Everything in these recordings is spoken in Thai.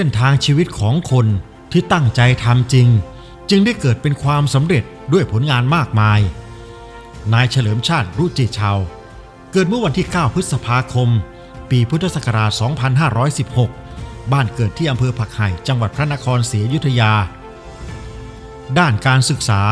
ส้นทางชีวิตของคนที่ตั้งใจทำจริง จึงได้เกิดเป็นความสำเร็จด้วยผลงานมากมาย นายเฉลิมชาติรุจิชาว เกิดเมื่อวันที่ 9 พฤษภาคม ปีพุทธศักราช 2516 บ้านเกิดที่อำเภอผักไห่จังหวัดพระนครศรีอยุธยา ด้านการศึกษา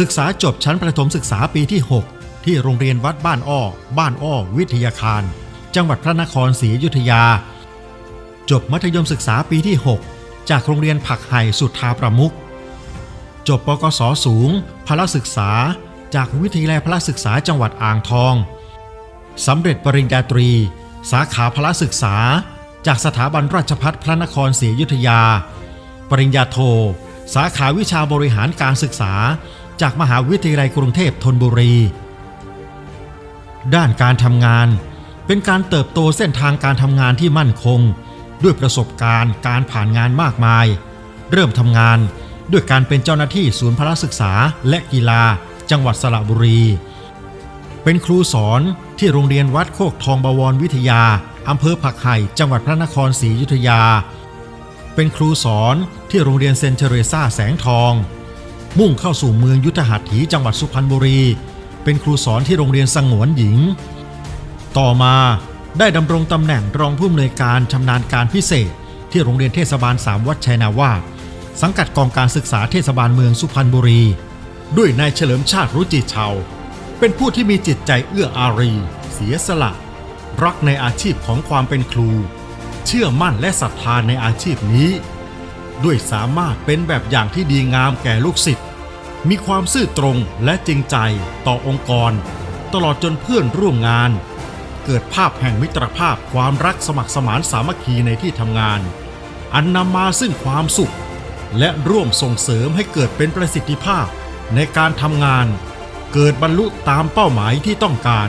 ศึกษาจบชั้นประถมศึกษาปีที่ 6 ที่โรงเรียนวัดบ้านอ้อ บ้านอ้อ วิทยาคาร จังหวัดพระนครศรีอยุธยา จบมัธยมศึกษาปีที่ 6 จากโรงเรียนผักไห่สุทธาประมุขจบปกศสูง พละศึกษา จากวิทยาลัยพละศึกษาจังหวัดอ่างทองสำเร็จปริญญาตรี สาขาพละศึกษา จากสถาบันราชภัฏพระนครศรีอยุธยา ปริญญาโท สาขาวิชาบริหารการศึกษา จากมหาวิทยาลัยกรุงเทพธนบุรี ด้านการทำงาน เป็นการเติบโตเส้นทางการทำงานที่มั่นคง ด้วยประสบการณ์การผ่านงานมากมาย เริ่มทำงานด้วยการเป็นเจ้าหน้าที่ศูนย์พละศึกษาและกีฬา จังหวัดสระบุรี เป็นครูสอนที่โรงเรียนวัดโคกทองบวรวิทยาอำเภอผักไห่จังหวัดพระนครศรีอยุธยา เป็นครูสอนที่โรงเรียนเซนเทเรซาแสงทอง มุ่งเข้าสู่เมืองยุทธหัตถีจังหวัดสุพรรณบุรี เป็นครูสอนที่โรงเรียนสงวนหญิง ต่อมา ได้ดำรงตำแหน่งรองผู้อำนวยการชำนาญการพิเศษ ที่โรงเรียนเทศบาลสามวัดชัยนาวาสังกัดกองการศึกษาเทศบาลเมืองสุพรรณบุรี ด้วยนายเฉลิมชาติรุจิชาวเป็นผู้ที่มีจิตใจเอื้ออารี เสียสละ รักในอาชีพของความเป็นครู เชื่อมั่นและศรัทธาในอาชีพนี้ ด้วยสามารถเป็นแบบอย่างที่ดีงามแก่ลูกศิษย์มีความซื่อตรงและจริงใจต่อองค์กร ตลอดจนเพื่อนร่วมงาน เกิดภาพแห่งมิตรภาพความรักสมัครสมานสามัคคีในที่ทำงาน อันนำมาซึ่งความสุข และร่วมส่งเสริมให้เกิดเป็นประสิทธิภาพในการทำงาน เกิดบรรลุตามเป้าหมายที่ต้องการ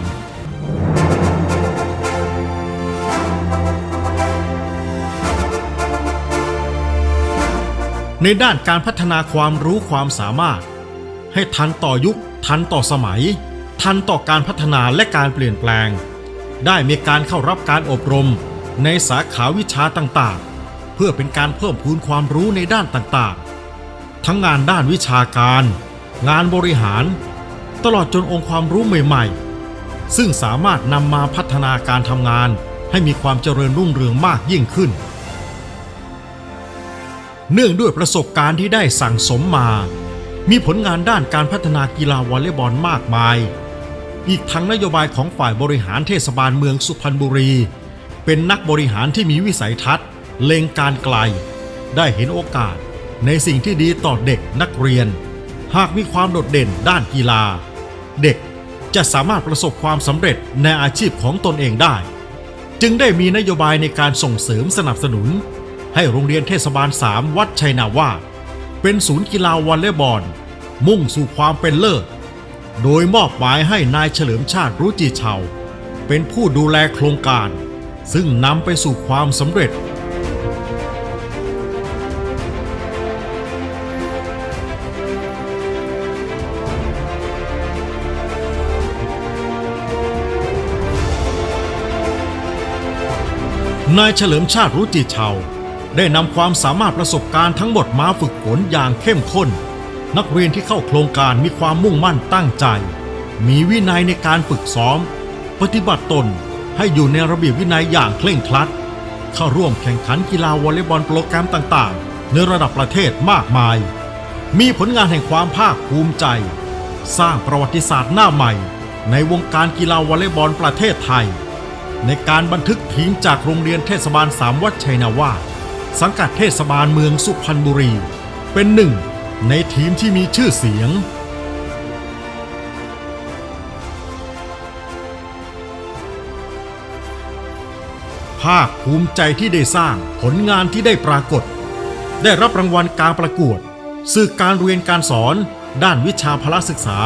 ในด้านการพัฒนาความรู้ความสามารถ ให้ทันต่อยุค ทันต่อสมัย ทันต่อการพัฒนาและการเปลี่ยนแปลง ได้มีการเข้ารับการอบรมในสาขาวิชาต่างๆ เพื่อเป็นการเพิ่มพูนความรู้ในด้านต่างๆ ทั้งงานด้านวิชาการ งานบริหาร ตลอดจนองค์ความรู้ใหม่ๆ ซึ่งสามารถนำมาพัฒนาการทำงานให้มีความเจริญรุ่งเรืองมากยิ่งขึ้น เนื่องด้วยประสบการณ์ที่ได้สั่งสมมา มีผลงานด้านการพัฒนากีฬาวอลเลย์บอลมากมาย อีกทั้งนโยบายของฝ่ายบริหารเทศบาลเมืองสุพรรณบุรี เป็นนักบริหารที่มีวิสัยทัศน์ เล็งการไกล ได้เห็นโอกาสในสิ่งที่ดีต่อเด็กนักเรียน หากมีความโดดเด่นด้านกีฬา เด็กจะสามารถประสบความสำเร็จในอาชีพของตนเองได้ จึงได้มีนโยบายในการส่งเสริมสนับสนุน ให้โรงเรียนเทศบาล 3 วัดชัยนาวาเป็นศูนย์กีฬาวอลเลย์บอลมุ่งสู่ความเป็นเลิศ โดยมอบหมายให้นายเฉลิมชาติรุจิเชาเป็นผู้ดูแลโครงการ ซึ่งนำไปสู่ความสำเร็จ นายเฉลิมชาติรุจิเชาได้นำความสามารถประสบการณ์ทั้งหมดมาฝึกฝนอย่างเข้มข้น นักเรียนที่เข้าโครงการมีความมุ่งมั่นตั้งใจ มีวินัยในการฝึกซ้อม ปฏิบัติตนให้อยู่ในระเบียบวินัยอย่างเคร่งครัด เข้าร่วมแข่งขันกีฬาวอลเลย์บอลโปรแกรมต่างๆ ในระดับประเทศมากมาย มีผลงานแห่งความภาคภูมิใจ สร้างประวัติศาสตร์หน้าใหม่ ในวงการกีฬาวอลเลย์บอลประเทศไทย ในการบันทึกทีมจากโรงเรียนเทศบาลสามวัดชัยนาวาสสังกัดเทศบาลเมืองสุพรรณบุรี เป็นหนึ่ง ในทีมที่มีชื่อเสียง ภาคภูมิใจที่ได้สร้างผลงานที่ได้ปรากฏ ได้รับรางวัลการประกวดสื่อการเรียนการสอนด้านวิชาพละศึกษา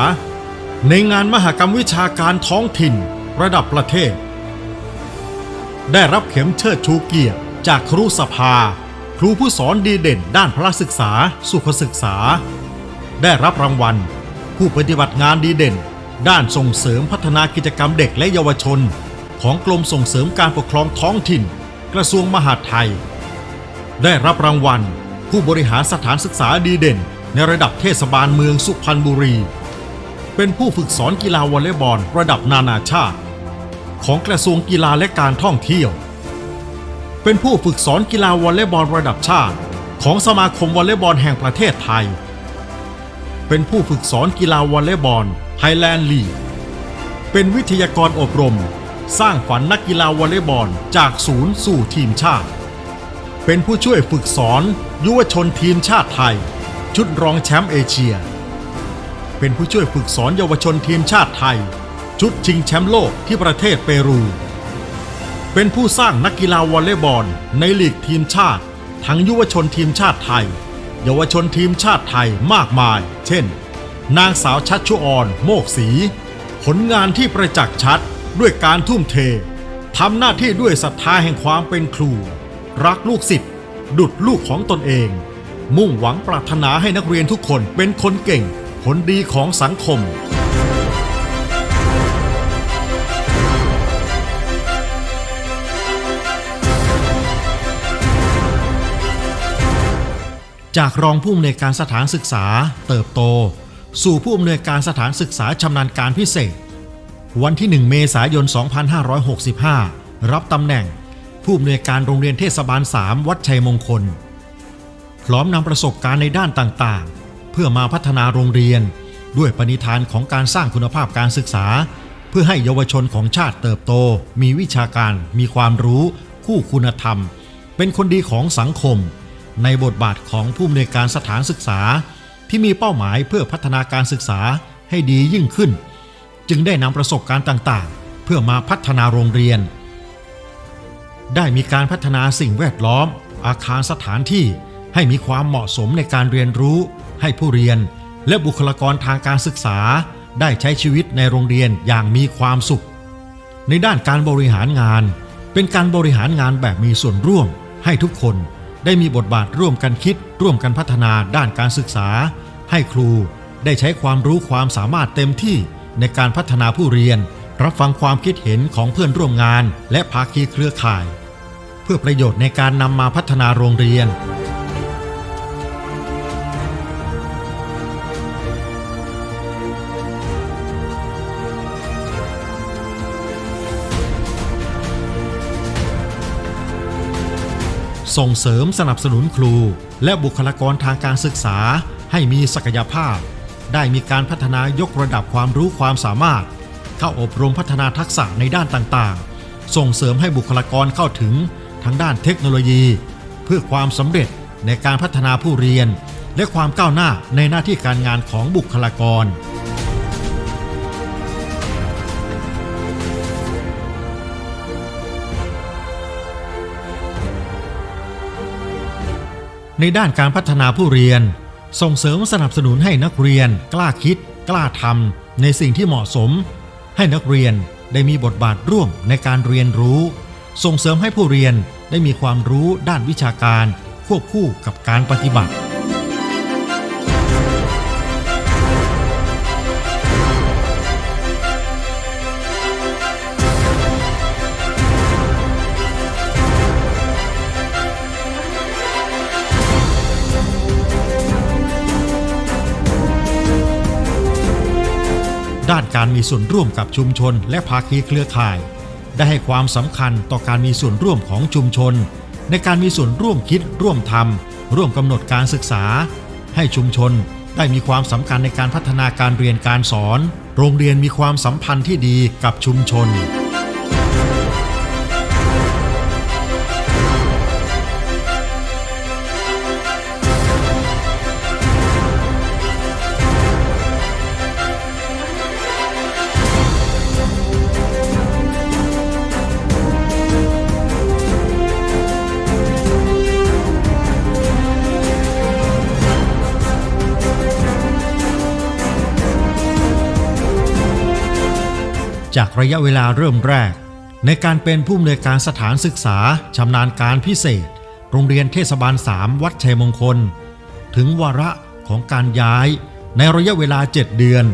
ในงานมหกรรมวิชาการท้องถิ่นระดับประเทศ ได้รับเข็มเชิดชูเกียรติจากครูสภา รูผู้สอนดีเด่นด้านพละศึกษา สุขศึกษา ได้รับรางวัล ผู้ปฏิบัติงานดีเด่น ด้านส่งเสริมพัฒนากิจกรรมเด็กและเยาวชน ของกรมส่งเสริมการปกครองท้องถิ่น กระทรวงมหาดไทย ได้รับรางวัล ผู้บริหารสถานศึกษาดีเด่น ในระดับเทศบาลเมืองสุพรรณบุรี เป็นผู้ฝึกสอนกีฬาวอลเลย์บอลระดับนานาชาติ ของกระทรวงกีฬาและการท่องเที่ยว เป็นผู้ฝึกสอนกีฬาวอลเลย์บอลระดับชาติ ของสมาคมวอลเลย์บอลแห่งประเทศไทย เป็นผู้ฝึกสอนกีฬาวอลเลย์บอลไทยแลนด์ลีก เป็นวิทยากรอบรม สร้างฝันนักกีฬาวอลเลย์บอลจากศูนย์สู่ทีมชาติ เป็นผู้ช่วยฝึกสอนยุวชนทีมชาติไทย ชุดรองแชมป์เอเชีย เป็นผู้ช่วยฝึกสอนเยาวชนทีมชาติไทย ชุดชิงแชมป์โลกที่ประเทศเปรู เป็นผู้สร้างนักกีฬาวอลเลย์บอลในลีกทีมชาติ ทั้งยุวชนทีมชาติไทย เยาวชนทีมชาติไทยมากมาย เช่น นางสาวชัชชุออนโมกศรีผลงานที่ประจักษ์ชัดด้วยการทุ่มเททำหน้าที่ด้วยศรัทธาแห่งความเป็นครู รักลูกศิษย์ดุดลูกของตนเอง มุ่งหวังปรารถนาให้นักเรียนทุกคนเป็นคนเก่งผลดีของสังคม จากรองผู้อำนวยการสถานศึกษาเติบโต สู่ผู้อำนวยการสถานศึกษาชำนาญการพิเศษ วันที่ 1 เมษายน 2565 รับตำแหน่ง ผู้อำนวยการโรงเรียนเทศบาล 3 วัดชัยมงคล พร้อมนำประสบการณ์ในด้านต่างๆ เพื่อมาพัฒนาโรงเรียน ด้วยปณิธานของการสร้างคุณภาพการศึกษา เพื่อให้เยาวชนของชาติเติบโต มีวิชาการ มีความรู้ คู่คุณธรรม เป็นคนดีของสังคม ในบทบาทของผู้อำนวยการสถานศึกษา ที่มีเป้าหมายเพื่อพัฒนาการศึกษาให้ดียิ่งขึ้น จึงได้นำประสบการณ์ต่างๆ เพื่อมาพัฒนาโรงเรียน ได้มีการพัฒนาสิ่งแวดล้อม อาคารสถานที่ให้มีความเหมาะสมในการเรียนรู้ ให้ผู้เรียน และบุคลากรทางการศึกษา ได้ใช้ชีวิตในโรงเรียนอย่างมีความสุข ในด้านการบริหารงาน เป็นการบริหารงานแบบมีส่วนร่วมให้ทุกคน ได้มีบทบาทร่วมกันคิด ร่วมกันพัฒนาด้านการศึกษา ให้ครูได้ใช้ความรู้ความสามารถเต็มที่ในการพัฒนาผู้เรียน รับฟังความคิดเห็นของเพื่อนร่วมงาน และภาคีเครือข่าย เพื่อประโยชน์ในการนำมาพัฒนาโรงเรียน ส่งเสริมสนับสนุนครู และบุคลากรทางการศึกษาให้มีศักยภาพ ได้มีการพัฒนายกระดับความรู้ความสามารถ เข้าอบรมพัฒนาทักษะในด้านต่างๆ ส่งเสริมให้บุคลากรเข้าถึงทางด้านเทคโนโลยี เพื่อความสำเร็จในการพัฒนาผู้เรียน และความก้าวหน้าในหน้าที่การงานของบุคลากร ในด้านการพัฒนาผู้เรียน ส่งเสริมสนับสนุนให้นักเรียน กล้าคิด กล้าทำในสิ่งที่เหมาะสม ให้นักเรียนได้มีบทบาทร่วมในการเรียนรู้ ส่งเสริมให้ผู้เรียนได้มีความรู้ด้านวิชาการ ควบคู่กับการปฏิบัติ ด้านการมีส่วนร่วมกับชุมชน และภาคีเครือข่าย ได้ให้ความสำคัญต่อการมีส่วนร่วมของชุมชน ในการมีส่วนร่วมคิด ร่วมทำร่วมกำหนดการศึกษา ให้ชุมชนได้มีความสำคัญในการพัฒนาการเรียนการสอน โรงเรียนมีความสัมพันธ์ที่ดีกับชุมชน จากระยะเวลาเริ่มแรก ในการเป็นผู้อำนวยการสถานศึกษาชำนาญการพิเศษ โรงเรียนเทศบาล 3 วัดชัยมงคล ถึงวาระของการย้ายในระยะเวลา 7 เดือน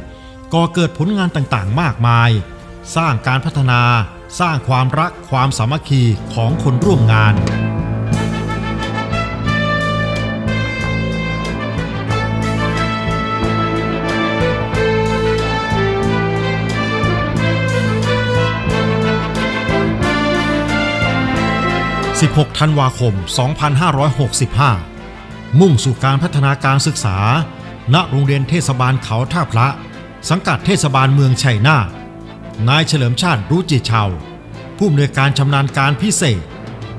ก่อเกิดผลงานต่างๆ มากมาย สร้างการพัฒนา สร้างความรักความสามัคคีของคนร่วมงาน 16 ธันวาคม 2565 มุ่งสู่การพัฒนาการศึกษา ณ โรงเรียนเทศบาลเขาท่าพระ สังกัดเทศบาลเมืองชัยนาท นายเฉลิมชาติรู้จิตชาว ผู้อำนวยการชำนาญการพิเศษ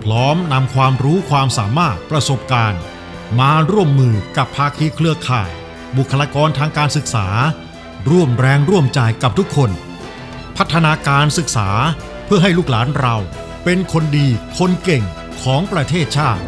พร้อมนำความรู้ความสามารถประสบการณ์ มาร่วมมือกับภาคีเครือข่าย บุคลากรทางการศึกษา ร่วมแรงร่วมใจกับทุกคน พัฒนาการศึกษาเพื่อให้ลูกหลานเรา เป็นคนดีคนเก่งของประเทศชาติ